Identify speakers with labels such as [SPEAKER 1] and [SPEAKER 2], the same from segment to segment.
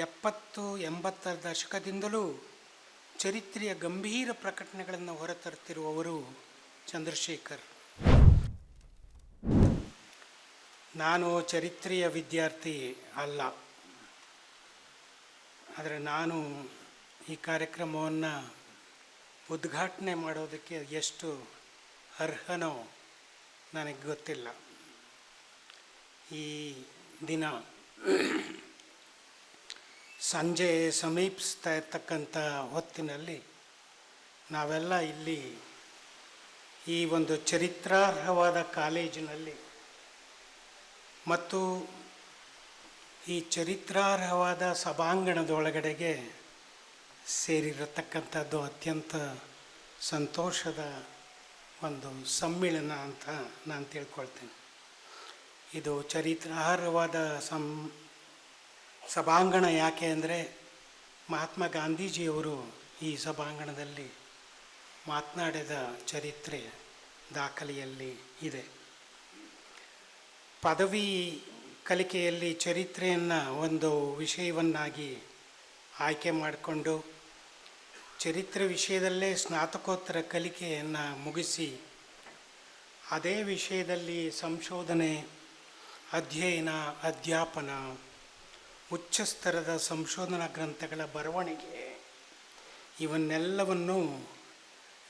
[SPEAKER 1] ಎಪ್ಪತ್ತು ಎಂಬತ್ತರ ದಶಕದಿಂದಲೂ ಚರಿತ್ರೆಯ ಗಂಭೀರ ಪ್ರಕಟಣೆಗಳನ್ನು ಹೊರತರುತ್ತಿರುವವರು ಚಂದ್ರಶೇಖರ್. ನಾನು ಚರಿತ್ರೆಯ ವಿದ್ಯಾರ್ಥಿ ಅಲ್ಲ. ಆದರೆ ನಾನು ಈ ಕಾರ್ಯಕ್ರಮವನ್ನು ಉದ್ಘಾಟನೆ ಮಾಡೋದಕ್ಕೆ ಎಷ್ಟು ಅರ್ಹನೋ ನನಗೆ ಗೊತ್ತಿಲ್ಲ. ಈ ದಿನ ಸಂಜೆ ಸಮೀಪಿಸ್ತಾ ಇರ್ತಕ್ಕಂಥ ಹೊತ್ತಿನಲ್ಲಿ ನಾವೆಲ್ಲ ಇಲ್ಲಿ ಈ ಒಂದು ಚರಿತ್ರಾರ್ಹವಾದ ಕಾಲೇಜಿನಲ್ಲಿ ಮತ್ತು ಈ ಚರಿತ್ರಾರ್ಹವಾದ ಸಭಾಂಗಣದೊಳಗಡೆಗೆ ಸೇರಿರತಕ್ಕಂಥದ್ದು ಅತ್ಯಂತ ಸಂತೋಷದ ಒಂದು ಸಮ್ಮಿಳನ ಅಂತ ನಾನು ತಿಳ್ಕೊಳ್ತೇನೆ. ಇದು ಚರಿತ್ರಾರ್ಹವಾದ ಸಂ ಸಭಾಂಗಣ ಯಾಕೆ ಅಂದರೆ ಮಹಾತ್ಮ ಗಾಂಧೀಜಿಯವರು ಈ ಸಭಾಂಗಣದಲ್ಲಿ ಮಾತನಾಡಿದ ಚರಿತ್ರೆ ದಾಖಲೆಯಲ್ಲಿ ಇದೆ. ಪದವಿ ಕಲಿಕೆಯಲ್ಲಿ ಚರಿತ್ರೆಯನ್ನು ಒಂದು ವಿಷಯವನ್ನಾಗಿ ಆಯ್ಕೆ ಮಾಡಿಕೊಂಡು ಚರಿತ್ರೆ ವಿಷಯದಲ್ಲೇ ಸ್ನಾತಕೋತ್ತರ ಕಲಿಕೆಯನ್ನು ಮುಗಿಸಿ ಅದೇ ವಿಷಯದಲ್ಲಿ ಸಂಶೋಧನೆ, ಅಧ್ಯಯನ, ಅಧ್ಯಾಪನ ಉಚ್ಚ ಸ್ತರದ ಸಂಶೋಧನಾ ಗ್ರಂಥಗಳ ಬರವಣಿಗೆ. ಇವನ್ನೆಲ್ಲವನ್ನು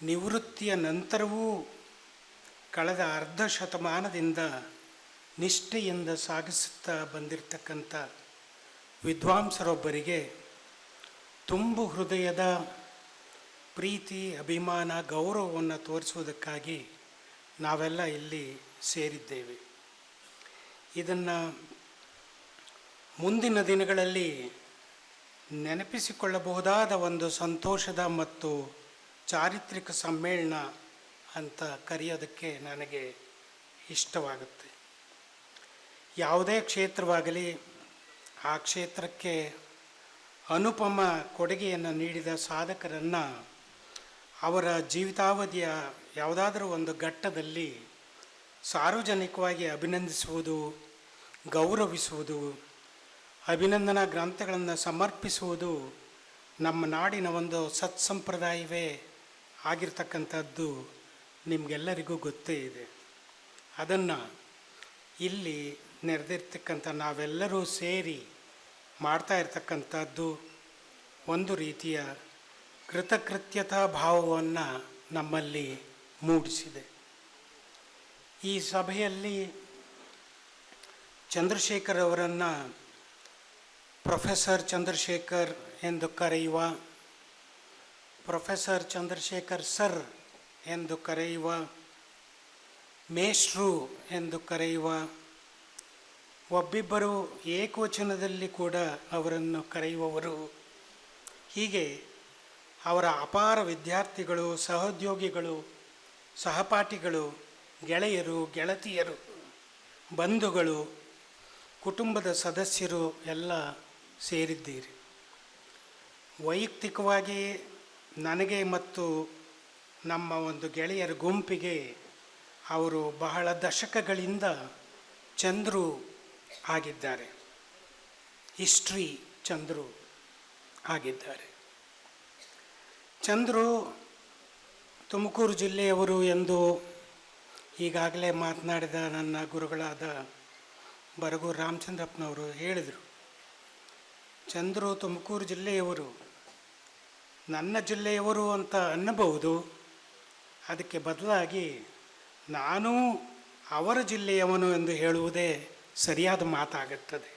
[SPEAKER 1] ನಿವೃತ್ತಿಯ ನಂತರವೂ ಕಳೆದ ಅರ್ಧ ಶತಮಾನದಿಂದ ನಿಷ್ಠೆಯಿಂದ ಸಾಗಿಸುತ್ತಾ ಬಂದಿರತಕ್ಕಂಥ ವಿದ್ವಾಂಸರೊಬ್ಬರಿಗೆ ತುಂಬು ಹೃದಯದ ಪ್ರೀತಿ, ಅಭಿಮಾನ, ಗೌರವವನ್ನು ತೋರಿಸುವುದಕ್ಕಾಗಿ ನಾವೆಲ್ಲ ಇಲ್ಲಿ ಸೇರಿದ್ದೇವೆ. ಇದನ್ನು ಮುಂದಿನ ದಿನಗಳಲ್ಲಿ ನೆನಪಿಸಿಕೊಳ್ಳಬಹುದಾದ ಒಂದು ಸಂತೋಷದ ಮತ್ತು ಚಾರಿತ್ರಿಕ ಸಮ್ಮೇಳನ ಅಂತ ಕರೆಯೋದಕ್ಕೆ ನನಗೆ ಇಷ್ಟವಾಗುತ್ತೆ. ಯಾವುದೇ ಕ್ಷೇತ್ರವಾಗಲಿ, ಆ ಕ್ಷೇತ್ರಕ್ಕೆ ಅನುಪಮ ಕೊಡುಗೆಯನ್ನು ನೀಡಿದ ಸಾಧಕರನ್ನು ಅವರ ಜೀವಿತಾವಧಿಯ ಯಾವುದಾದರೂ ಒಂದು ಘಟ್ಟದಲ್ಲಿ ಸಾರ್ವಜನಿಕವಾಗಿ ಅಭಿನಂದಿಸುವುದು, ಗೌರವಿಸುವುದು ಅಭಿನಂದನಾ ಗ್ರಂಥಗಳನ್ನು ಸಮರ್ಪಿಸುವುದು ನಮ್ಮ ನಾಡಿನ ಒಂದು ಸತ್ಸಂಪ್ರದಾಯವೇ ಆಗಿರ್ತಕ್ಕಂಥದ್ದು ನಿಮಗೆಲ್ಲರಿಗೂ ಗೊತ್ತೇ ಇದೆ. ಅದನ್ನು ಇಲ್ಲಿ ನೆರೆದಿರ್ತಕ್ಕಂಥ ನಾವೆಲ್ಲರೂ ಸೇರಿ ಮಾಡ್ತಾ ಇರ್ತಕ್ಕಂಥದ್ದು ಒಂದು ರೀತಿಯ ಕೃತಕೃತ್ಯತಾ ಭಾವವನ್ನು ನಮ್ಮಲ್ಲಿ ಮೂಡಿಸಿದೆ. ಈ ಸಭೆಯಲ್ಲಿ ಚಂದ್ರಶೇಖರ್ ಅವರನ್ನು ಪ್ರೊಫೆಸರ್ ಚಂದ್ರಶೇಖರ್ ಎಂದು ಕರೆಯುವ, ಪ್ರೊಫೆಸರ್ ಚಂದ್ರಶೇಖರ್ ಸರ್ ಎಂದು ಕರೆಯುವ, ಮೇಷ್ಟ್ರು ಎಂದು ಕರೆಯುವ, ಒಬ್ಬಿಬ್ಬರು ಏಕವಚನದಲ್ಲಿ ಕೂಡ ಅವರನ್ನು ಕರೆಯುವವರು. ಹೀಗೆ ಅವರ ಅಪಾರ ವಿದ್ಯಾರ್ಥಿಗಳು, ಸಹೋದ್ಯೋಗಿಗಳು, ಸಹಪಾಠಿಗಳು, ಗೆಳೆಯರು, ಗೆಳತಿಯರು, ಬಂಧುಗಳು, ಕುಟುಂಬದ ಸದಸ್ಯರು, ಎಲ್ಲ ಸೇರಿದ್ದೀರಿ. ವೈಯಕ್ತಿಕವಾಗಿ ನನಗೆ ಮತ್ತು ನಮ್ಮ ಒಂದು ಗೆಳೆಯರ ಗುಂಪಿಗೆ ಅವರು ಬಹಳ ದಶಕಗಳಿಂದ ಚಂದ್ರು ಆಗಿದ್ದಾರೆ. ಹಿಸ್ಟ್ರಿ ಚಂದ್ರು ಆಗಿದ್ದಾರೆ. ಚಂದ್ರು ತುಮಕೂರು ಜಿಲ್ಲೆಯವರು ಎಂದು ಈಗಾಗಲೇ ಮಾತನಾಡಿದ ನನ್ನ ಗುರುಗಳಾದ ಬರಗೂರು ರಾಮಚಂದ್ರಪ್ಪನವರು ಹೇಳಿದರು. ಚಂದ್ರು ತುಮಕೂರು ಜಿಲ್ಲೆಯವರು, ನನ್ನ ಜಿಲ್ಲೆಯವರು ಅಂತ ಅನ್ನಬಹುದು, ಅದಕ್ಕೆ ಬದಲಾಗಿ ನಾನು ಅವರ ಜಿಲ್ಲೆಯವನು ಎಂದು ಹೇಳುವುದೇ ಸರಿಯಾದ ಮಾತಾಗುತ್ತದೆ.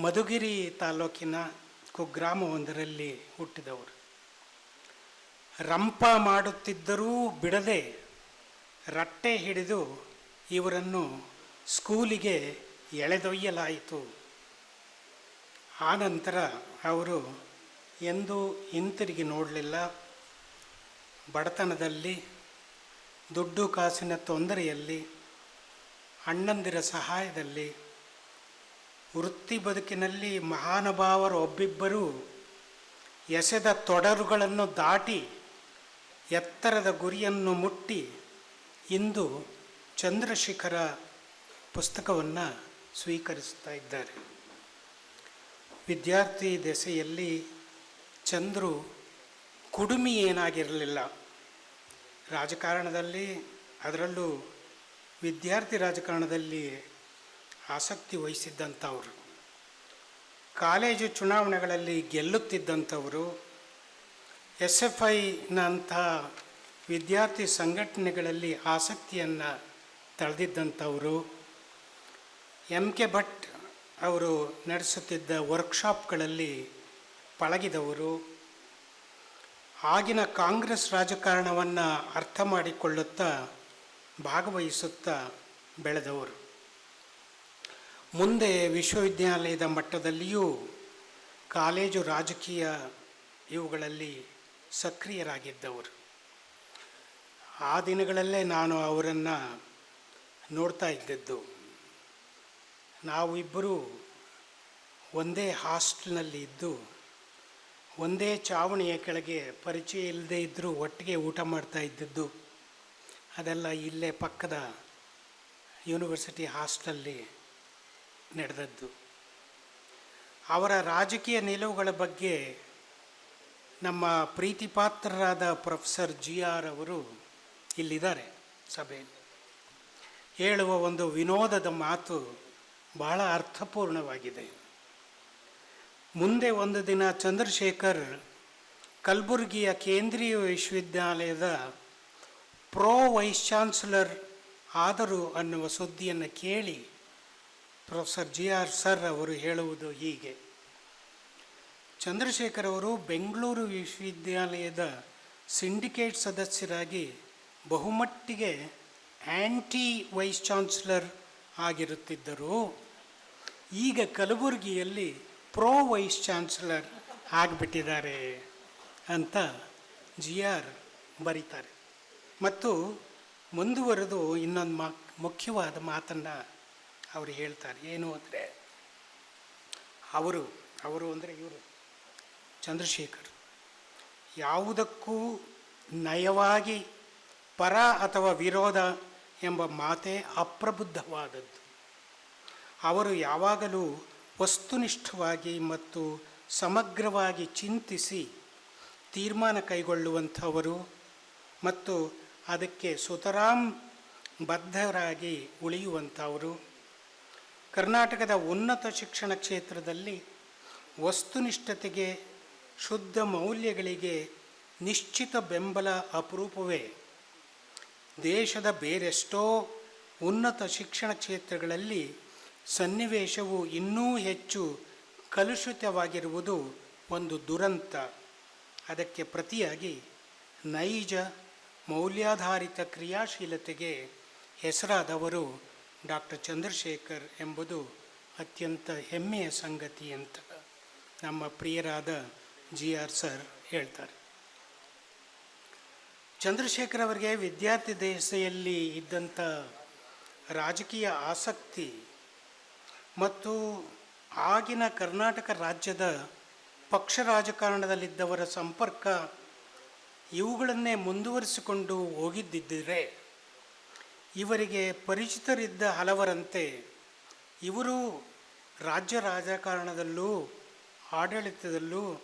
[SPEAKER 1] ಮಧುಗಿರಿ ತಾಲೂಕಿನ ಕುಗ್ರಾಮವೊಂದರಲ್ಲಿ ಹುಟ್ಟಿದವರು. ರಂಪ ಮಾಡುತ್ತಿದ್ದರೂ ಬಿಡದೆ ರಟ್ಟೆ ಹಿಡಿದು ಇವರನ್ನು ಸ್ಕೂಲಿಗೆ ಎಳೆದೊಯ್ಯಲಾಯಿತು. ಆನಂತರ ಅವರು ಎಂದೂ ಹಿಂತಿರುಗಿ ನೋಡಲಿಲ್ಲ. ಬಡತನದಲ್ಲಿ, ದುಡ್ಡು ಕಾಸಿನ ತೊಂದರೆಯಲ್ಲಿ, ಅಣ್ಣಂದಿರ ಸಹಾಯದಲ್ಲಿ, ವೃತ್ತಿ ಬದುಕಿನಲ್ಲಿ ಮಹಾನುಭಾವರು ಒಬ್ಬಿಬ್ಬರು ಎಸೆದ ತೊಡರುಗಳನ್ನು ದಾಟಿ ಎತ್ತರದ ಗುರಿಯನ್ನು ಮುಟ್ಟಿ ಇಂದು ಚಂದ್ರಶೇಖರ ಪುಸ್ತಕವನ್ನು ಸ್ವೀಕರಿಸ್ತಾ ಇದ್ದಾರೆ. ವಿದ್ಯಾರ್ಥಿ ದೆಸೆಯಲ್ಲಿ ಚಂದ್ರು ಕುಡುಮಿ ಏನಾಗಿರಲಿಲ್ಲ. ರಾಜಕಾರಣದಲ್ಲಿ, ಅದರಲ್ಲೂ ವಿದ್ಯಾರ್ಥಿ ರಾಜಕಾರಣದಲ್ಲಿ ಆಸಕ್ತಿ ವಹಿಸಿದ್ದಂಥವ್ರು. ಕಾಲೇಜು ಚುನಾವಣೆಗಳಲ್ಲಿ ಗೆಲ್ಲುತ್ತಿದ್ದಂಥವರು ಎಸ್ ಎಫ್ ಐನಂಥ ವಿದ್ಯಾರ್ಥಿ ಸಂಘಟನೆಗಳಲ್ಲಿ ಆಸಕ್ತಿಯನ್ನು ತಳೆದಿದ್ದಂಥವರು, ಎಂ ಕೆ ಭಟ್ ಅವರು ನಡೆಸುತ್ತಿದ್ದ ವರ್ಕ್ಶಾಪ್ಗಳಲ್ಲಿ ಪಳಗಿದವರು. ಆಗಿನ ಕಾಂಗ್ರೆಸ್ ರಾಜಕಾರಣವನ್ನು ಅರ್ಥ ಮಾಡಿಕೊಳ್ಳುತ್ತಾ ಭಾಗವಹಿಸುತ್ತಾ ಬೆಳೆದವರು. ಮುಂದೆ ವಿಶ್ವವಿದ್ಯಾಲಯದ ಮಟ್ಟದಲ್ಲಿಯೂ ಕಾಲೇಜು ರಾಜಕೀಯ ಇವುಗಳಲ್ಲಿ ಸಕ್ರಿಯರಾಗಿದ್ದವರು. ಆ ದಿನಗಳಲ್ಲೇ ನಾನು ಅವರನ್ನು ನೋಡ್ತಾ ಇದ್ದದ್ದು. ನಾವು ಇಬ್ಬರು ಒಂದೇ ಹಾಸ್ಟೆಲ್ನಲ್ಲಿ ಇದ್ದು, ಒಂದೇ ಚಾವಣಿಯ ಕೆಳಗೆ ಪರಿಚಯ ಇಲ್ಲದೆ ಇದ್ದರೂ ಒಟ್ಟಿಗೆ ಊಟ ಮಾಡ್ತಾ ಇದ್ದದ್ದು, ಅದೆಲ್ಲ ಇಲ್ಲೇ ಪಕ್ಕದ ಯೂನಿವರ್ಸಿಟಿ ಹಾಸ್ಟೆಲಲ್ಲಿ ನಡೆದದ್ದು. ಅವರ ರಾಜಕೀಯ ನಿಲುವುಗಳ ಬಗ್ಗೆ ನಮ್ಮ ಪ್ರೀತಿಪಾತ್ರರಾದ ಪ್ರೊಫೆಸರ್ ಜಿ ಆರ್ ಅವರು ಇಲ್ಲಿದ್ದಾರೆ ಸಭೆಯಲ್ಲಿ. ಹೇಳುವ ಒಂದು ವಿನೋದದ ಮಾತು ಬಹಳ ಅರ್ಥಪೂರ್ಣವಾಗಿದೆ. ಮುಂದೆ ಒಂದು ದಿನ ಚಂದ್ರಶೇಖರ್ ಕಲಬುರಗಿಯ ಕೇಂದ್ರೀಯ ವಿಶ್ವವಿದ್ಯಾಲಯದ ಪ್ರೋ ವೈಸ್ ಚಾನ್ಸಲರ್ ಆದರು ಅನ್ನುವ ಸುದ್ದಿಯನ್ನು ಕೇಳಿ ಪ್ರೊಫೆಸರ್ ಜಿ ಆರ್ ಸರ್ ಅವರು ಹೇಳುವುದು ಹೀಗೆ. ಚಂದ್ರಶೇಖರ್ ಅವರು ಬೆಂಗಳೂರು ವಿಶ್ವವಿದ್ಯಾಲಯದ ಸಿಂಡಿಕೇಟ್ ಸದಸ್ಯರಾಗಿ ಬಹುಮಟ್ಟಿಗೆ ಆ್ಯಂಟಿ ವೈಸ್ ಚಾನ್ಸಲರ್ ಆಗಿರುತ್ತಿದ್ದರು. ಈಗ ಕಲಬುರಗಿಯಲ್ಲಿ ಪ್ರೋ ವೈಸ್ ಚಾನ್ಸಲರ್ ಆಗಿಬಿಟ್ಟಿದ್ದಾರೆ ಅಂತ ಜಿ ಆರ್ ಬರೀತಾರೆ. ಮತ್ತು ಮುಂದುವರೆದು ಇನ್ನೊಂದು ಮಾ, ಮುಖ್ಯವಾದ ಮಾತನ್ನು ಅವರು ಹೇಳ್ತಾರೆ. ಏನು ಅಂದರೆ, ಅವರು ಅವರು ಅಂದರೆ ಇವರು, ಚಂದ್ರಶೇಖರ್. ಯಾವುದಕ್ಕೂ ನಯವಾಗಿ ಪರ ಅಥವಾ ವಿರೋಧ ಎಂಬ ಮಾತೇ ಅಪ್ರಬುದ್ಧವಾದದ್ದು. ಅವರು ಯಾವಾಗಲೂ ವಸ್ತುನಿಷ್ಠವಾಗಿ ಮತ್ತು ಸಮಗ್ರವಾಗಿ ಚಿಂತಿಸಿ ತೀರ್ಮಾನ ಕೈಗೊಳ್ಳುವಂಥವರು ಮತ್ತು ಅದಕ್ಕೆ ಸುತರಾಂ ಬದ್ಧರಾಗಿ ಉಳಿಯುವಂಥವರು. ಕರ್ನಾಟಕದ ಉನ್ನತ ಶಿಕ್ಷಣ ಕ್ಷೇತ್ರದಲ್ಲಿ ವಸ್ತುನಿಷ್ಠತೆಗೆ ಶುದ್ಧ ಮೌಲ್ಯಗಳಿಗೆ ನಿಶ್ಚಿತ ಬೆಂಬಲ ಅಪರೂಪವೇ. ದೇಶದ ಬೇರೆಷ್ಟೋ ಉನ್ನತ ಶಿಕ್ಷಣ ಕ್ಷೇತ್ರಗಳಲ್ಲಿ ಸನ್ನಿವೇಶವು ಇನ್ನೂ ಹೆಚ್ಚು ಕಲುಷಿತವಾಗಿರುವುದು ಒಂದು ದುರಂತ. ಅದಕ್ಕೆ ಪ್ರತಿಯಾಗಿ ನೈಜ ಮೌಲ್ಯಾಧಾರಿತ ಕ್ರಿಯಾಶೀಲತೆಗೆ ಹೆಸರಾದವರು ಡಾಕ್ಟರ್ ಚಂದ್ರಶೇಖರ್ ಎಂಬುದು ಅತ್ಯಂತ ಹೆಮ್ಮೆಯ ಸಂಗತಿ ಅಂತ ನಮ್ಮ ಪ್ರಿಯರಾದ ಜಿ ಆರ್ ಸರ್ ಹೇಳ್ತಾರೆ. ಚಂದ್ರಶೇಖರ್ ಅವರಿಗೆ ವಿದ್ಯಾರ್ಥಿ ದೆಸೆಯಲ್ಲಿ ಇದ್ದಂಥ ರಾಜಕೀಯ ಆಸಕ್ತಿ ಮತ್ತು ಆಗಿನ ಕರ್ನಾಟಕ ರಾಜ್ಯದ ಪಕ್ಷ ರಾಜಕಾರಣದಲ್ಲಿದ್ದವರ ಸಂಪರ್ಕ ಇವುಗಳನ್ನೇ ಮುಂದುವರಿಸಿಕೊಂಡು ಹೋಗಿದ್ದಿದ್ದರೆ ಇವರಿಗೆ ಪರಿಚಿತರಿದ್ದ ಹಲವರಂತೆ ಇವರು ರಾಜ್ಯ ರಾಜಕಾರಣದಲ್ಲೂ, ಆಡಳಿತದಲ್ಲೂ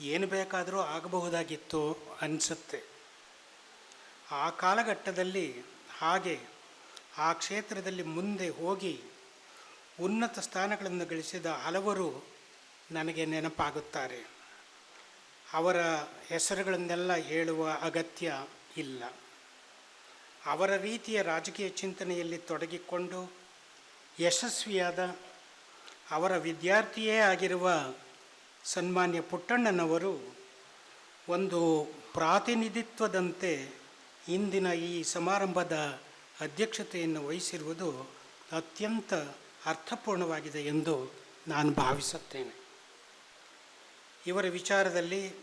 [SPEAKER 1] ಏನು ಬೇಕಾದರೂ ಆಗಬಹುದಾಗಿತ್ತು ಅನಿಸುತ್ತೆ. ಆ ಕಾಲಘಟ್ಟದಲ್ಲಿ ಹಾಗೆ ಆ ಕ್ಷೇತ್ರದಲ್ಲಿ ಮುಂದೆ ಹೋಗಿ ಉನ್ನತ ಸ್ಥಾನಗಳನ್ನು ಗಳಿಸಿದ ಹಲವರು ನನಗೆ ನೆನಪಾಗುತ್ತಾರೆ. ಅವರ ಹೆಸರುಗಳನ್ನೆಲ್ಲ ಹೇಳುವ ಅಗತ್ಯ ಇಲ್ಲ. ಅವರ ರೀತಿಯ ರಾಜಕೀಯ ಚಿಂತನೆಯಲ್ಲಿ ತೊಡಗಿಕೊಂಡು ಯಶಸ್ವಿಯಾದ ಅವರ ವಿದ್ಯಾರ್ಥಿಯೇ ಆಗಿರುವ ಸನ್ಮಾನ್ಯ ಪುಟ್ಟಣ್ಣನವರು ಒಂದು ಪ್ರಾತಿನಿಧಿತ್ವದಂತೆ ಇಂದಿನ ಈ ಸಮಾರಂಭದ ಅಧ್ಯಕ್ಷತೆಯನ್ನು ವಹಿಸಿರುವುದು ಅತ್ಯಂತ ಅರ್ಥಪೂರ್ಣವಾಗಿದೆ ಎಂದು ನಾನು ಭಾವಿಸುತ್ತೇನೆ. ಇವರ ವಿಚಾರದಲ್ಲಿ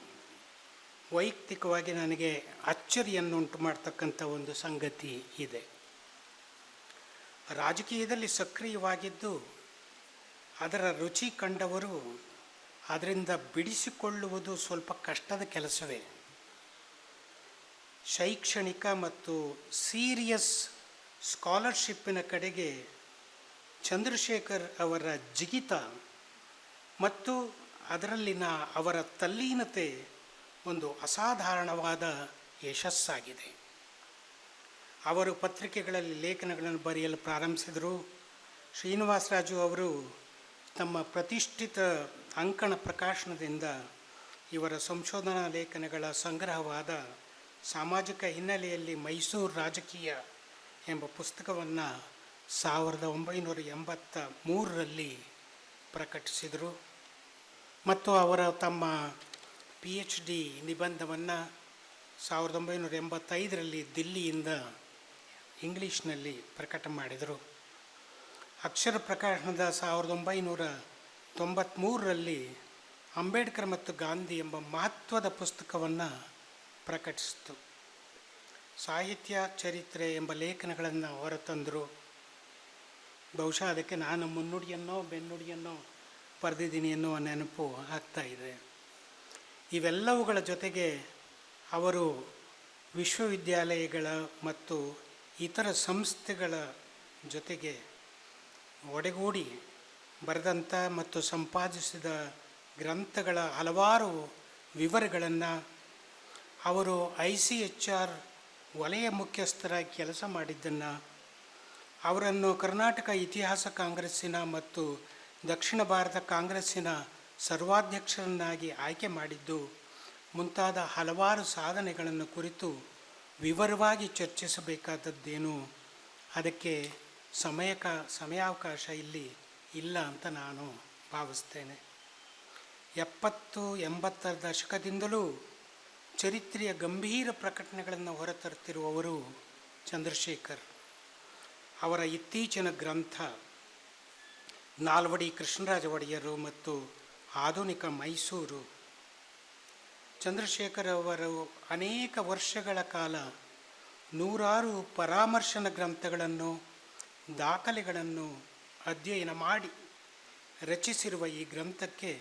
[SPEAKER 1] ವೈಯಕ್ತಿಕವಾಗಿ ನನಗೆ ಅಚ್ಚರಿಯನ್ನುಂಟು ಮಾಡ್ತಕ್ಕಂಥ ಒಂದು ಸಂಗತಿ ಇದೆ. ರಾಜಕೀಯದಲ್ಲಿ ಸಕ್ರಿಯವಾಗಿದ್ದು ಅದರ ರುಚಿ ಕಂಡವರು ಅದರಿಂದ ಬಿಡಿಸಿಕೊಳ್ಳುವುದು ಸ್ವಲ್ಪ ಕಷ್ಟದ ಕೆಲಸವೇ. ಶೈಕ್ಷಣಿಕ ಮತ್ತು ಸೀರಿಯಸ್ ಸ್ಕಾಲರ್ಶಿಪ್ಪಿನ ಕಡೆಗೆ ಚಂದ್ರಶೇಖರ್ ಅವರ ಜಿಗಿತ ಮತ್ತು ಅದರಲ್ಲಿನ ಅವರ ತಲ್ಲೀನತೆ ಒಂದು ಅಸಾಧಾರಣವಾದ ಯಶಸ್ಸಾಗಿದೆ. ಅವರು ಪತ್ರಿಕೆಗಳಲ್ಲಿ ಲೇಖನಗಳನ್ನು ಬರೆಯಲು ಪ್ರಾರಂಭಿಸಿದರು. ಶ್ರೀನಿವಾಸರಾಜು ಅವರು ತಮ್ಮ ಪ್ರತಿಷ್ಠಿತ ಅಂಕಣ ಪ್ರಕಾಶನದಿಂದ ಇವರ ಸಂಶೋಧನಾ ಲೇಖನಗಳ ಸಂಗ್ರಹವಾದ ಸಾಮಾಜಿಕ ಹಿನ್ನೆಲೆಯಲ್ಲಿ ಮೈಸೂರು ರಾಜಕೀಯ ಎಂಬ ಪುಸ್ತಕವನ್ನು ಸಾವಿರದ ಒಂಬೈನೂರ ಎಂಬತ್ತ ಮೂರರಲ್ಲಿ ಪ್ರಕಟಿಸಿದರು. ಮತ್ತು ಅವರ ತಮ್ಮ ಪಿ ಎಚ್ ಡಿ ನಿಬಂಧವನ್ನು ಸಾವಿರದ ಒಂಬೈನೂರ ಎಂಬತ್ತೈದರಲ್ಲಿ ದಿಲ್ಲಿಯಿಂದ ಇಂಗ್ಲೀಷ್ನಲ್ಲಿ ಪ್ರಕಟ ಮಾಡಿದರು. ಅಕ್ಷರ ಪ್ರಕಾಶನದ ಸಾವಿರದ ಒಂಬೈನೂರ ತೊಂಬತ್ತ್ಮೂರರಲ್ಲಿ ಅಂಬೇಡ್ಕರ್ ಮತ್ತು ಗಾಂಧಿ ಎಂಬ ಮಹತ್ವದ ಪುಸ್ತಕವನ್ನು ಪ್ರಕಟಿಸಿತು. ಸಾಹಿತ್ಯ, ಚರಿತ್ರೆ ಎಂಬ ಲೇಖನಗಳನ್ನು ಹೊರತಂದರು. ಬಹುಶಃ ಅದಕ್ಕೆ ನಾನು ಮುನ್ನುಡಿಯನ್ನೋ ಬೆನ್ನುಡಿಯನ್ನೋ ಬರೆದಿದ್ದೀನಿ ಎನ್ನುವ ನೆನಪು ಆಗ್ತಾ ಇದೆ. ಇವೆಲ್ಲವುಗಳ ಜೊತೆಗೆ ಅವರು ವಿಶ್ವವಿದ್ಯಾಲಯಗಳ ಮತ್ತು ಇತರ ಸಂಸ್ಥೆಗಳ ಜೊತೆಗೆ ಒಡೆಗೂಡಿ ಬರೆದಂಥ ಮತ್ತು ಸಂಪಾದಿಸಿದ ಗ್ರಂಥಗಳ ಹಲವಾರು ವಿವರಗಳನ್ನು ಅವರು ಐ ಸಿ ಎಚ್ ಆರ್ ವಲಯ ಮುಖ್ಯಸ್ಥರಾಗಿ ಕೆಲಸ ಮಾಡಿದ್ದನ್ನು ಅವರನ್ನು ಕರ್ನಾಟಕ ಇತಿಹಾಸ ಕಾಂಗ್ರೆಸ್ಸಿನ ಮತ್ತು ದಕ್ಷಿಣ ಭಾರತ ಕಾಂಗ್ರೆಸ್ಸಿನ ಸರ್ವಾಧ್ಯಕ್ಷರನ್ನಾಗಿ ಆಯ್ಕೆ ಮಾಡಿದ್ದು, ಮುಂತಾದ ಹಲವಾರು ಸಾಧನೆಗಳನ್ನು ಕುರಿತು ವಿವರವಾಗಿ ಚರ್ಚಿಸಬೇಕಾದದ್ದೇನು? ಅದಕ್ಕೆ ಸಮಯಕ ಸಮಯಾವಕಾಶ ಇಲ್ಲಿ ಇಲ್ಲ ಅಂತ ನಾನು ಭಾವಿಸ್ತೇನೆ. ಎಪ್ಪತ್ತು ಎಂಬತ್ತರ ದಶಕದಿಂದಲೂ ಚರಿತ್ರೆಯ ಗಂಭೀರ ಪ್ರಕಟಣೆಗಳನ್ನು ಹೊರತರುತ್ತಿರುವವರು ಚಂದ್ರಶೇಖರ್. ಅವರ ಇತ್ತೀಚಿನ ಗ್ರಂಥ ನಾಲ್ವಡಿ ಕೃಷ್ಣರಾಜ ಒಡೆಯರು ಮತ್ತು ಆಧುನಿಕ ಮೈಸೂರು. ಚಂದ್ರಶೇಖರ್ ಅವರು ಅನೇಕ ವರ್ಷಗಳ ಕಾಲ ನೂರಾರು ಪರಾಮರ್ಶನ ಗ್ರಂಥಗಳನ್ನು, ದಾಖಲೆಗಳನ್ನು ಅಧ್ಯಯನ ಮಾಡಿ ರಚಿಸಿರುವ ಈ ಗ್ರಂಥಕ್ಕೆ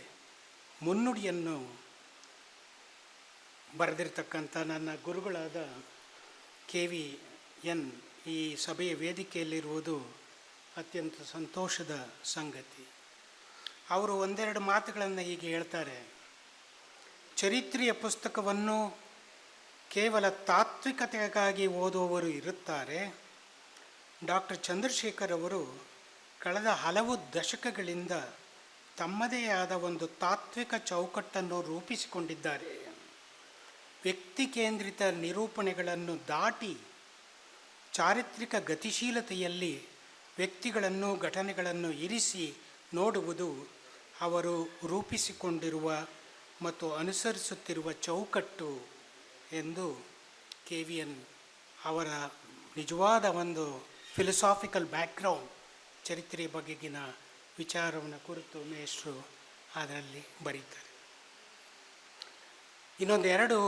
[SPEAKER 1] ಮುನ್ನುಡಿಯನ್ನು ಬರೆದಿರ್ತಕ್ಕಂಥ ನನ್ನ ಗುರುಗಳಾದ ಕೆ ವಿ ಎನ್ ಈ ಸಭೆಯ ವೇದಿಕೆಯಲ್ಲಿರುವುದು ಅತ್ಯಂತ ಸಂತೋಷದ ಸಂಗತಿ. ಅವರು ಒಂದೆರಡು ಮಾತುಗಳನ್ನು ಹೀಗೆ ಹೇಳ್ತಾರೆ. ಚರಿತ್ರೆಯ ಪುಸ್ತಕವನ್ನು ಕೇವಲ ತಾತ್ವಿಕತೆಗಾಗಿ ಓದುವವರು ಇರುತ್ತಾರೆ. ಡಾಕ್ಟರ್ ಚಂದ್ರಶೇಖರ್ ಅವರು ಕಳೆದ ಹಲವು ದಶಕಗಳಿಂದ ತಮ್ಮದೇ ಆದ ಒಂದು ತಾತ್ವಿಕ ಚೌಕಟ್ಟನ್ನು ರೂಪಿಸಿಕೊಂಡಿದ್ದಾರೆ. ವ್ಯಕ್ತಿ ಕೇಂದ್ರಿತ ನಿರೂಪಣೆಗಳನ್ನು ದಾಟಿ ಚಾರಿತ್ರಿಕ ಗತಿಶೀಲತೆಯಲ್ಲಿ ವ್ಯಕ್ತಿಗಳನ್ನು, ಘಟನೆಗಳನ್ನು ಇರಿಸಿ ನೋಡುವುದು ಅವರು ರೂಪಿಸಿಕೊಂಡಿರುವ ಮತ್ತು ಅನುಸರಿಸುತ್ತಿರುವ ಚೌಕಟ್ಟು ಎಂದು ಕೆ ವಿ ಎನ್ ಅವರ ನಿಜವಾದ ಒಂದು ಫಿಲಸಾಫಿಕಲ್ ಬ್ಯಾಕ್ಗ್ರೌಂಡ್ ಚರಿತ್ರೆ ಬಗೆಗಿನ ವಿಚಾರವನ್ನು ಕುರಿತು ಮೇಷ್ಟ್ರು ಅದರಲ್ಲಿ ಬರೀತಾರೆ. ಇನ್ನೊಂದು ಎರಡು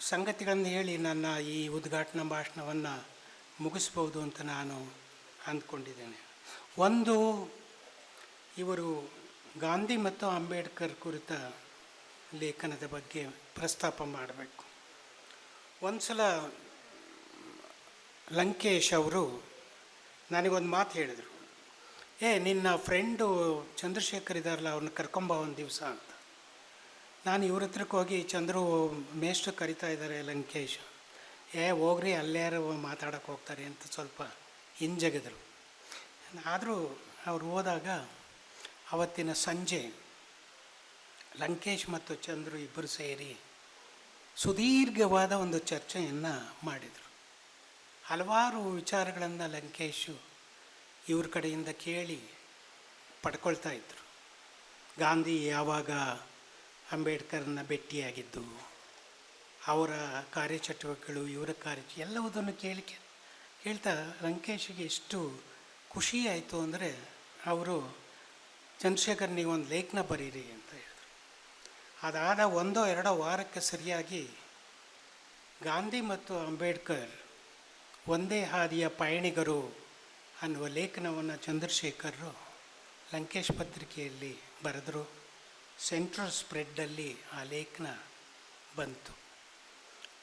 [SPEAKER 1] ಸಂಗತಿಗಳನ್ನು ಹೇಳಿ ನನ್ನ ಈ ಉದ್ಘಾಟನಾ ಭಾಷಣವನ್ನು ಮುಗಿಸ್ಬೋದು ಅಂತ ನಾನು ಅಂದ್ಕೊಂಡಿದ್ದೇನೆ. ಒಂದು, ಇವರು ಗಾಂಧಿ ಮತ್ತು ಅಂಬೇಡ್ಕರ್ ಕುರಿತ ಲೇಖನದ ಬಗ್ಗೆ ಪ್ರಸ್ತಾಪ ಮಾಡಬೇಕು. ಒಂದು ಸಲ ಲಂಕೇಶ್ ಅವರು ನನಗೊಂದು ಮಾತು ಹೇಳಿದರು. ಏ, ನಿನ್ನ ಫ್ರೆಂಡು ಚಂದ್ರಶೇಖರ್ ಇದ್ದಾರಲ್ಲ, ಅವ್ರನ್ನ ಕರ್ಕೊಂಬ ಒಂದು ದಿವಸ ಅಂತ. ನಾನು ಇವ್ರ ಹತ್ರಕ್ಕೆ ಹೋಗಿ ಚಂದ್ರು ಮೇಷ್ಟ್ರು ಕರಿತಾ ಇದ್ದಾರೆ ಲಂಕೇಶ್. ಏ, ಹೋಗ್ರಿ ಅಲ್ಲೇರು ಮಾತಾಡೋಕೆ ಹೋಗ್ತಾರೆ ಅಂತ ಸ್ವಲ್ಪ ಹಿಂಜಗಿದ್ರು. ಆದರೂ ಅವ್ರು ಹೋದಾಗ ಅವತ್ತಿನ ಸಂಜೆ ಲಂಕೇಶ್ ಮತ್ತು ಚಂದ್ರು ಇಬ್ಬರು ಸೇರಿ ಸುದೀರ್ಘವಾದ ಒಂದು ಚರ್ಚೆಯನ್ನು ಮಾಡಿದರು. ಹಲವಾರು ವಿಚಾರಗಳನ್ನು ಲಂಕೇಶು ಇವ್ರ ಕಡೆಯಿಂದ ಕೇಳಿ ಪಡ್ಕೊಳ್ತಾ ಇದ್ದರು ಗಾಂಧಿ ಯಾವಾಗ ಅಂಬೇಡ್ಕರ್ನ ಭೇಟಿಯಾಗಿದ್ದು? ಅವರ ಕಾರ್ಯಚಟುವಟಿಕೆಗಳು, ಇವರ ಕಾರ್ಯ ಎಲ್ಲವುದನ್ನು ಕೇಳಿ ಕೇಳ್ತಾ ಲಂಕೇಶಿಗೆ ಎಷ್ಟು ಖುಷಿ ಆಯಿತು ಅಂದರೆ, ಅವರು, ಚಂದ್ರಶೇಖರ್ ಒಂದು ಲೇಖನ ಬರೀರಿ ಅಂತ ಹೇಳಿದರು. ಅದಾದ ಒಂದೋ ಎರಡೋ ವಾರಕ್ಕೆ ಸರಿಯಾಗಿ ಗಾಂಧಿ ಮತ್ತು ಅಂಬೇಡ್ಕರ್ ಒಂದೇ ಹಾದಿಯ ಪಯಣಿಗರು ಅನ್ನುವ ಲೇಖನವನ್ನು ಚಂದ್ರಶೇಖರರು ಲಂಕೇಶ್ ಪತ್ರಿಕೆಯಲ್ಲಿ ಬರೆದರು. ಸೆಂಟ್ರಲ್ ಸ್ಪ್ರೆಡ್ಡಲ್ಲಿ ಆ ಲೇಖನ ಬಂತು.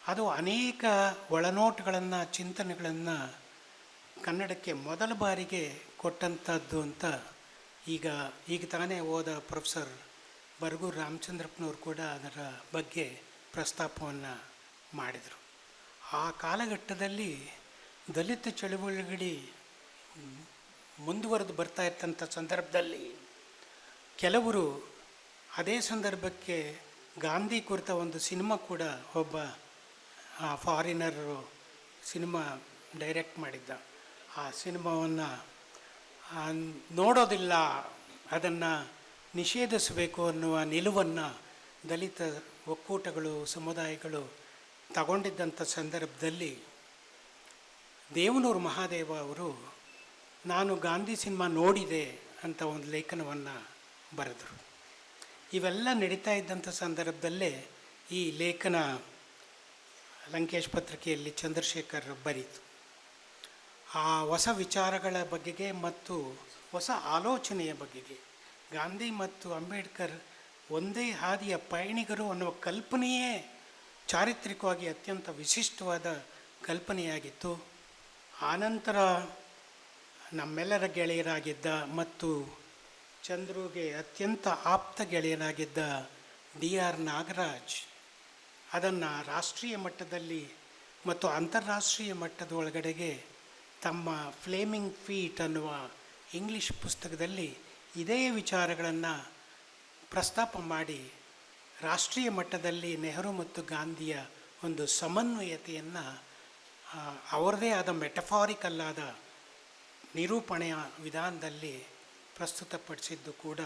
[SPEAKER 1] ಅದು ಅನೇಕ ಒಳನೋಟಗಳನ್ನು, ಚಿಂತನೆಗಳನ್ನು ಕನ್ನಡಕ್ಕೆ ಮೊದಲ ಬಾರಿಗೆ ಕೊಟ್ಟಂಥದ್ದು ಅಂತ ಈಗ ಈಗ ತಾನೇ ಹೋದ ಪ್ರೊಫೆಸರ್ ಬರಗೂರು ರಾಮಚಂದ್ರಪ್ಪನವ್ರು ಕೂಡ ಅದರ ಬಗ್ಗೆ ಪ್ರಸ್ತಾಪವನ್ನು ಮಾಡಿದರು. ಆ ಕಾಲಘಟ್ಟದಲ್ಲಿ ದಲಿತ ಚಳುವಳಿಗಳಿ ಮುಂದುವರೆದು ಬರ್ತಾ ಇರ್ತಂಥ ಸಂದರ್ಭದಲ್ಲಿ ಕೆಲವರು ಅದೇ ಸಂದರ್ಭಕ್ಕೆ ಗಾಂಧಿ ಕುರಿತ ಒಂದು ಸಿನಿಮಾ ಕೂಡ ಒಬ್ಬ ಫಾರಿನರು ಸಿನಿಮಾ ಡೈರೆಕ್ಟ್ ಮಾಡಿದ್ದ. ಆ ಸಿನಿಮಾವನ್ನು ನೋಡೋದಿಲ್ಲ, ಅದನ್ನು ನಿಷೇಧಿಸಬೇಕು ಅನ್ನುವ ನಿಲುವನ್ನು ದಲಿತ ಒಕ್ಕೂಟಗಳು, ಸಮುದಾಯಗಳು ತಗೊಂಡಿದ್ದಂಥ ಸಂದರ್ಭದಲ್ಲಿ ದೇವನೂರು ಮಹಾದೇವ ಅವರು, ನಾನು ಗಾಂಧಿ ಸಿನಿಮಾ ನೋಡಿದೆ ಅಂತ ಒಂದು ಲೇಖನವನ್ನು ಬರೆದರು. ಇವೆಲ್ಲ ನಡೀತಾ ಇದ್ದಂಥ ಸಂದರ್ಭದಲ್ಲೇ ಈ ಲೇಖನ ಲಂಕೇಶ್ ಪತ್ರಿಕೆಯಲ್ಲಿ ಚಂದ್ರಶೇಖರ್ ಬರೀತು. ಆ ಹೊಸ ವಿಚಾರಗಳ ಬಗೆಗೆ ಮತ್ತು ಹೊಸ ಆಲೋಚನೆಯ ಬಗೆಗೆ ಗಾಂಧಿ ಮತ್ತು ಅಂಬೇಡ್ಕರ್ ಒಂದೇ ಹಾದಿಯ ಪಯಣಿಗರು ಅನ್ನುವ ಕಲ್ಪನೆಯೇ ಚಾರಿತ್ರಿಕವಾಗಿ ಅತ್ಯಂತ ವಿಶಿಷ್ಟವಾದ ಕಲ್ಪನೆಯಾಗಿತ್ತು. ಆನಂತರ ನಮ್ಮೆಲ್ಲರ ಗೆಳೆಯರಾಗಿದ್ದ ಮತ್ತು ಚಂದ್ರುಗೆ ಅತ್ಯಂತ ಆಪ್ತ ಗೆಳೆಯರಾಗಿದ್ದ ಡಿ ಆರ್ ನಾಗರಾಜ್ ಅದನ್ನು ರಾಷ್ಟ್ರೀಯ ಮಟ್ಟದಲ್ಲಿ ಮತ್ತು ಅಂತಾರಾಷ್ಟ್ರೀಯ ಮಟ್ಟದ ಒಳಗಡೆಗೆ ತಮ್ಮ ಫ್ಲೇಮಿಂಗ್ ಫೀಟ್ ಅನ್ನುವ ಇಂಗ್ಲಿಷ್ ಪುಸ್ತಕದಲ್ಲಿ ಇದೇ ವಿಚಾರಗಳನ್ನು ಪ್ರಸ್ತಾಪ ಮಾಡಿ ರಾಷ್ಟ್ರೀಯ ಮಟ್ಟದಲ್ಲಿ ನೆಹರು ಮತ್ತು ಗಾಂಧಿಯ ಒಂದು ಸಮನ್ವಯತೆಯನ್ನು ಅವರದೇ ಆದ ಮೆಟಫಾರಿಕಲ್ ಆದ ನಿರೂಪಣೆಯ ವಿಧಾನದಲ್ಲಿ ಪ್ರಸ್ತುತಪಡಿಸಿದ್ದು ಕೂಡ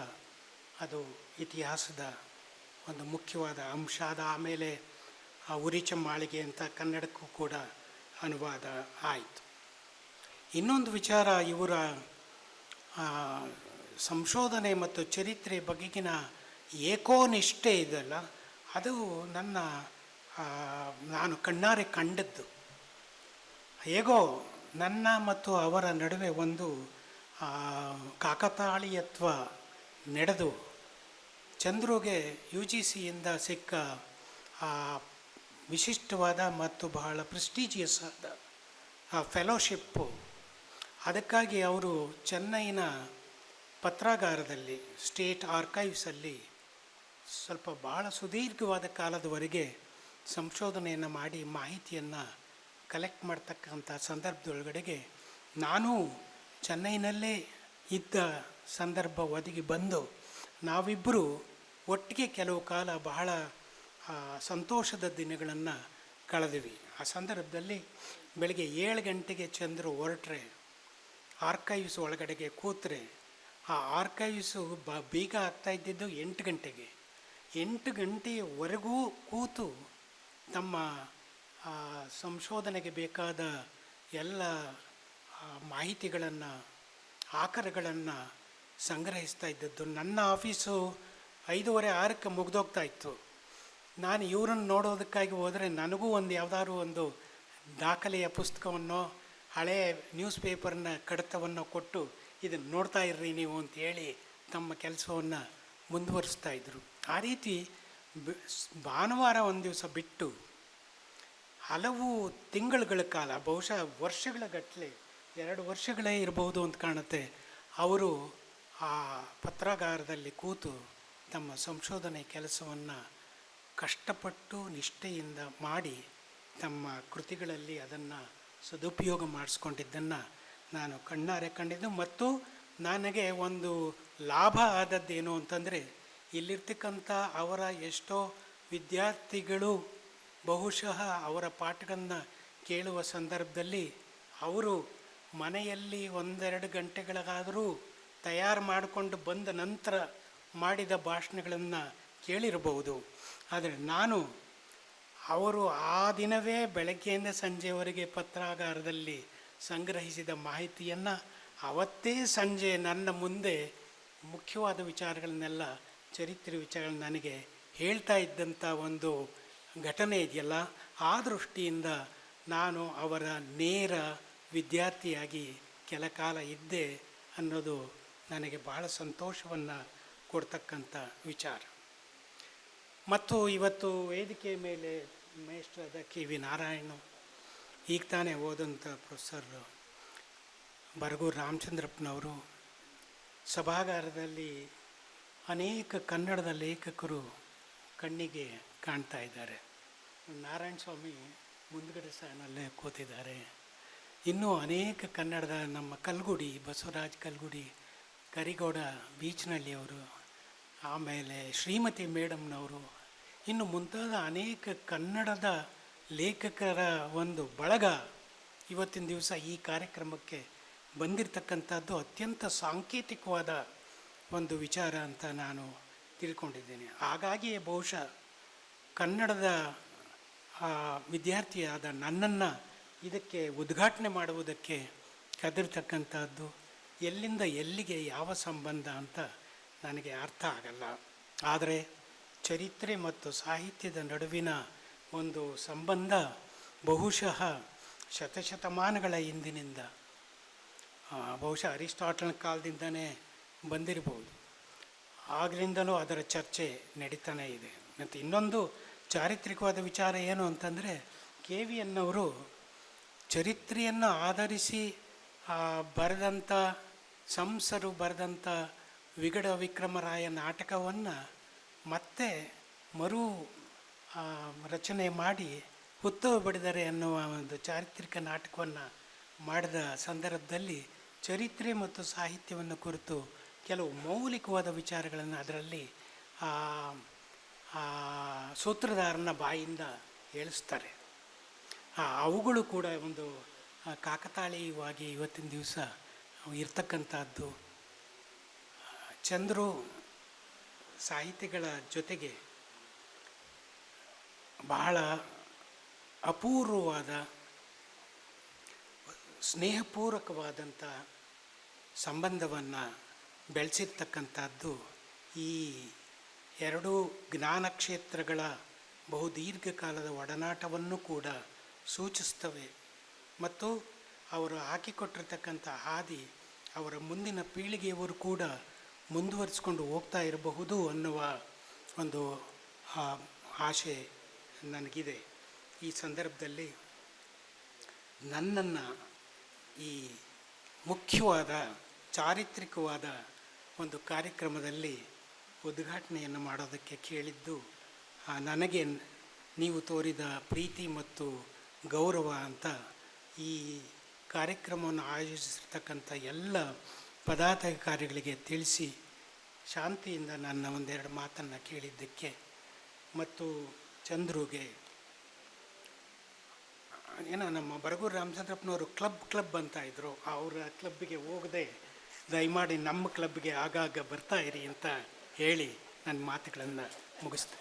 [SPEAKER 1] ಅದು ಇತಿಹಾಸದ ಒಂದು ಮುಖ್ಯವಾದ ಅಂಶ ಆಮೇಲೆ ಉರಿ ಚಮ್ಮಾಳಿಗೆ ಅಂತ ಕನ್ನಡಕ್ಕೂ ಕೂಡ ಅನುವಾದ ಆಯಿತು. ಇನ್ನೊಂದು ವಿಚಾರ ಇವರ ಸಂಶೋಧನೆ ಮತ್ತು ಚರಿತ್ರೆ ಬಗೆಗಿನ ಏಕೋನಿಷ್ಠೆ ಇದೆಲ್ಲ, ಅದು ನನ್ನ ನಾನು ಕಣ್ಣಾರೆ ಕಂಡದ್ದು. ಹೇಗೋ ನನ್ನ ಮತ್ತು ಅವರ ನಡುವೆ ಒಂದು ಕಾಕತಾಳೀಯತ್ವ ನಡೆದು, ಚಂದ್ರುಗೆ ಯು ಜಿ ಸಿಯಿಂದ ಸಿಕ್ಕ ವಿಶಿಷ್ಟವಾದ ಮತ್ತು ಬಹಳ ಪ್ರೆಸ್ಟೀಜಿಯಸ್ ಆದ ಆ ಫೆಲೋಶಿಪ್ಪು ಅದಕ್ಕಾಗಿ ಅವರು ಚೆನ್ನೈನ ಪತ್ರಾಗಾರದಲ್ಲಿ ಸ್ಟೇಟ್ ಆರ್ಕೈವ್ಸಲ್ಲಿ ಸ್ವಲ್ಪ ಬಹಳ ಸುದೀರ್ಘವಾದ ಕಾಲದವರೆಗೆ ಸಂಶೋಧನೆಯನ್ನು ಮಾಡಿ ಮಾಹಿತಿಯನ್ನು ಕಲೆಕ್ಟ್ ಮಾಡ್ತಕ್ಕಂಥ ಸಂದರ್ಭದೊಳಗಡೆಗೆ ನಾನು ಚೆನ್ನೈನಲ್ಲೇ ಇದ್ದ ಸಂದರ್ಭ ಒದಗಿ ಬಂದು ನಾವಿಬ್ಬರು ಒಟ್ಟಿಗೆ ಕೆಲವು ಕಾಲ ಬಹಳ ಸಂತೋಷದ ದಿನಗಳನ್ನು ಕಳೆದಿವಿ. ಆ ಸಂದರ್ಭದಲ್ಲಿ ಬೆಳಗ್ಗೆ ಏಳು ಗಂಟೆಗೆ ಚಂದ್ರು ಹೊರಟ್ರೆ, ಆರ್ಕೈವ್ಸ್ ಒಳಗಡೆಗೆ ಕೂತ್ರೆ, ಆ ಆರ್ಕೈವ್ಸು ಬ, ಬೀಗ ಆಗ್ತಾ ಇದ್ದಿದ್ದು ಎಂಟು ಗಂಟೆಗೆ. ಎಂಟು ಗಂಟೆಯವರೆಗೂ ಕೂತು ತಮ್ಮ ಸಂಶೋಧನೆಗೆ ಬೇಕಾದ ಎಲ್ಲ ಮಾಹಿತಿಗಳನ್ನು, ಆಕರಗಳನ್ನು ಸಂಗ್ರಹಿಸ್ತಾ ಇದ್ದದ್ದು. ನನ್ನ ಆಫೀಸು ಐದೂವರೆ ಆರಕ್ಕೆ ಮುಗ್ದೋಗ್ತಾ ಇತ್ತು. ನಾನು ಇವರನ್ನು ನೋಡೋದಕ್ಕಾಗಿ ಹೋದರೆ ನನಗೂ ಒಂದು ಯಾವುದಾದ್ರು ಒಂದು ದಾಖಲೆಯ ಪುಸ್ತಕವನ್ನು ಹಳೆಯ ನ್ಯೂಸ್ ಪೇಪರ್ನ ಕಡತವನ್ನು ಕೊಟ್ಟು ಇದನ್ನು ನೋಡ್ತಾ ಇರ್ರಿ ನೀವು ಅಂತೇಳಿ ತಮ್ಮ ಕೆಲಸವನ್ನು ಮುಂದುವರಿಸ್ತಾ ಇದ್ದರು ಆ ರೀತಿ ಭಾನುವಾರ ಒಂದು ದಿವಸ ಬಿಟ್ಟು ಹಲವು ತಿಂಗಳುಗಳ ಕಾಲ, ಬಹುಶಃ ವರ್ಷಗಳ ಗಟ್ಟಲೆ ಎರಡು ವರ್ಷಗಳೇ ಇರಬಹುದು ಅಂತ ಕಾಣುತ್ತೆ. ಅವರು ಆ ಪತ್ರಾಗಾರದಲ್ಲಿ ಕೂತು ತಮ್ಮ ಸಂಶೋಧನೆ ಕೆಲಸವನ್ನು ಕಷ್ಟಪಟ್ಟು ನಿಷ್ಠೆಯಿಂದ ಮಾಡಿ ತಮ್ಮ ಕೃತಿಗಳಲ್ಲಿ ಅದನ್ನು ಸದುಪಯೋಗ ಮಾಡಿಸ್ಕೊಂಡಿದ್ದನ್ನು ನಾನು ಕಣ್ಣಾರೆ ಕಂಡಿದ್ದು. ಮತ್ತು ನನಗೆ ಒಂದು ಲಾಭ ಆದದ್ದೇನು ಅಂತಂದರೆ, ಇಲ್ಲಿರ್ತಕ್ಕಂಥ ಅವರ ಎಷ್ಟೋ ವಿದ್ಯಾರ್ಥಿಗಳು ಬಹುಶಃ ಅವರ ಪಾಠಗಳನ್ನು ಕೇಳುವ ಸಂದರ್ಭದಲ್ಲಿ ಅವರು ಮನೆಯಲ್ಲಿ ಒಂದೆರಡು ಗಂಟೆಗಳಿಗಾದರೂ ತಯಾರು ಮಾಡಿಕೊಂಡು ಬಂದ ನಂತರ ಮಾಡಿದ ಭಾಷಣಗಳನ್ನು ಕೇಳಿರಬಹುದು. ಆದರೆ ನಾನು ಅವರು ಆ ದಿನವೇ ಬೆಳಗ್ಗೆಯಿಂದ ಸಂಜೆವರೆಗೆ ಪತ್ರಾಗಾರದಲ್ಲಿ ಸಂಗ್ರಹಿಸಿದ ಮಾಹಿತಿಯನ್ನು ಅವತ್ತೇ ಸಂಜೆ ನನ್ನ ಮುಂದೆ ಮುಖ್ಯವಾದ ವಿಚಾರಗಳನ್ನೆಲ್ಲ, ಚರಿತ್ರೆ ವಿಚಾರಗಳನ್ನ ನನಗೆ ಹೇಳ್ತಾ ಇದ್ದಂಥ ಒಂದು ಘಟನೆ ಇದೆಯಲ್ಲ, ಆ ದೃಷ್ಟಿಯಿಂದ ನಾನು ಅವರ ನೇರ ವಿದ್ಯಾರ್ಥಿಯಾಗಿ ಕೆಲ ಕಾಲ ಇದ್ದೆ ಅನ್ನೋದು ನನಗೆ ಬಹಳ ಸಂತೋಷವನ್ನು ಕೊಡ್ತಕ್ಕಂಥ ವಿಚಾರ. ಮತ್ತು ಇವತ್ತು ವೇದಿಕೆ ಮೇಲೆ ಮೇಷ್ಟ್ರಾದ ಕೆ ವಿ ನಾರಾಯಣ ಈಗ ತಾನೇ ಓದಂಥ ಪ್ರೊಫೆಸರ್ ಬರಗೂರು ರಾಮಚಂದ್ರಪ್ಪನವರು. ಸಭಾಗಾರದಲ್ಲಿ ಅನೇಕ ಕನ್ನಡದ ಲೇಖಕರು ಕಣ್ಣಿಗೆ ಕಾಣ್ತಾ ಇದ್ದಾರೆ. ನಾರಾಯಣ ಸ್ವಾಮಿ ಮುಂದ್ಗಡೆ ಸಾನಲ್ಲೇ ಕೂತಿದ್ದಾರೆ. ಇನ್ನೂ ಅನೇಕ ಕನ್ನಡದ ನಮ್ಮ ಕಲ್ಗುಡಿ, ಬಸವರಾಜ್ ಕಲ್ಗುಡಿ, ಕರಿಗೌಡ ಬೀಚ್ನಳ್ಳಿಯವರು ಆಮೇಲೆ ಶ್ರೀಮತಿ ಮೇಡಮ್ನವರು ಇನ್ನು ಮುಂತಾದ ಅನೇಕ ಕನ್ನಡದ ಲೇಖಕರ ಒಂದು ಬಳಗ ಇವತ್ತಿನ ದಿವಸ ಈ ಕಾರ್ಯಕ್ರಮಕ್ಕೆ ಬಂದಿರತಕ್ಕಂಥದ್ದು ಅತ್ಯಂತ ಸಾಂಕೇತಿಕವಾದ ಒಂದು ವಿಚಾರ ಅಂತ ನಾನು ತಿಳ್ಕೊಂಡಿದ್ದೇನೆ. ಹಾಗಾಗಿಯೇ ಬಹುಶಃ ಕನ್ನಡದ ವಿದ್ಯಾರ್ಥಿಯಾದ ನನ್ನನ್ನು ಇದಕ್ಕೆ ಉದ್ಘಾಟನೆ ಮಾಡುವುದಕ್ಕೆ ಕದಿರ್ತಕ್ಕಂಥದ್ದು ಎಲ್ಲಿಂದ ಎಲ್ಲಿಗೆ ಯಾವ ಸಂಬಂಧ ಅಂತ ನನಗೆ ಅರ್ಥ ಆಗಲ್ಲ. ಆದರೆ ಚರಿತ್ರೆ ಮತ್ತು ಸಾಹಿತ್ಯದ ನಡುವಿನ ಒಂದು ಸಂಬಂಧ ಬಹುಶಃ ಶತಶತಮಾನಗಳ ಹಿಂದಿನಿಂದ ಬಹುಶಃ ಅರಿಸ್ಟಾಟಲ್ ಕಾಲದಿಂದನೇ ಬಂದಿರಬಹುದು. ಆಗಲಿಂದಲೂ ಅದರ ಚರ್ಚೆ ನಡೀತಾನೇ ಇದೆ. ಮತ್ತು ಇನ್ನೊಂದು ಚಾರಿತ್ರಿಕವಾದ ವಿಚಾರ ಏನು ಅಂತಂದರೆ ಕೆ ವಿ ಎನ್ನವರು ಚರಿತ್ರೆಯನ್ನು ಆಧರಿಸಿ ಬರೆದಂಥ ಸಂಸರು ಬರೆದಂಥ ವಿಗಡ ವಿಕ್ರಮರಾಯ ನಾಟಕವನ್ನು ಮತ್ತೆ ಮರು ರಚನೆ ಮಾಡಿ ಹುತ್ತವು ಬಡಿದರೆ ಅನ್ನುವ ಒಂದು ಚಾರಿತ್ರಿಕ ನಾಟಕವನ್ನು ಮಾಡಿದ ಸಂದರ್ಭದಲ್ಲಿ ಚರಿತ್ರೆ ಮತ್ತು ಸಾಹಿತ್ಯವನ್ನು ಕುರಿತು ಕೆಲವು ಮೌಲಿಕವಾದ ವಿಚಾರಗಳನ್ನು ಅದರಲ್ಲಿ ಸೂತ್ರಧಾರನ ಬಾಯಿಂದ ಹೇಳಿಸ್ತಾರೆ. ಅವುಗಳು ಕೂಡ ಒಂದು ಕಾಕತಾಳೀಯವಾಗಿ ಇವತ್ತಿನ ದಿವಸ ಇರ್ತಕ್ಕಂಥದ್ದು. ಚಂದ್ರು ಸಾಹಿತಿಗಳ ಜೊತೆಗೆ ಬಹಳ ಅಪೂರ್ವವಾದ ಸ್ನೇಹಪೂರ್ವಕವಾದಂಥ ಸಂಬಂಧವನ್ನು ಬೆಳೆಸಿರ್ತಕ್ಕಂಥದ್ದು ಈ ಎರಡೂ ಜ್ಞಾನ ಕ್ಷೇತ್ರಗಳ ಬಹು ದೀರ್ಘಕಾಲದ ಒಡನಾಟವನ್ನು ಕೂಡ ಸೂಚಿಸ್ತವೆ. ಮತ್ತು ಅವರು ಹಾಕಿಕೊಟ್ಟಿರ್ತಕ್ಕಂಥ ಹಾದಿ ಅವರ ಮುಂದಿನ ಪೀಳಿಗೆಯವರು ಕೂಡ ಮುಂದುವರಿಸ್ಕೊಂಡು ಹೋಗ್ತಾ ಇರಬಹುದು ಅನ್ನುವ ಒಂದು ಆಶೆ ನನಗಿದೆ. ಈ ಸಂದರ್ಭದಲ್ಲಿ ನನ್ನನ್ನು ಈ ಮುಖ್ಯವಾದ, ಚಾರಿತ್ರಿಕವಾದ ಒಂದು ಕಾರ್ಯಕ್ರಮದಲ್ಲಿ ಉದ್ಘಾಟನೆಯನ್ನು ಮಾಡೋದಕ್ಕೆ ಕೇಳಿದ್ದು ನನಗೆ ನೀವು ತೋರಿದ ಪ್ರೀತಿ ಮತ್ತು ಗೌರವ ಅಂತ ಈ ಕಾರ್ಯಕ್ರಮವನ್ನು ಆಯೋಜಿಸಿರ್ತಕ್ಕಂಥ ಎಲ್ಲ ಪದಾಧಿಕಾರಿಗಳಿಗೆ ತಿಳಿಸಿ ಶಾಂತಿಯಿಂದ ನನ್ನ ಒಂದೆರಡು ಮಾತನ್ನು ಕೇಳಿದ್ದಕ್ಕೆ ಮತ್ತು ಚಂದ್ರುಗೆ, ಏನೋ ನಮ್ಮ ಬರಗೂರು ರಾಮಚಂದ್ರಪ್ಪನವರು ಕ್ಲಬ್ ಕ್ಲಬ್ ಅಂತ ಇದ್ದರು ಅವರ ಕ್ಲಬ್ಗೆ ಹೋಗದೆ ದಯಮಾಡಿ ನಮ್ಮ ಕ್ಲಬ್ಗೆ ಆಗಾಗ ಬರ್ತಾ ಇರಿ ಅಂತ ಹೇಳಿ ನನ್ನ ಮಾತುಗಳನ್ನು ಮುಗಿಸ್ತೆ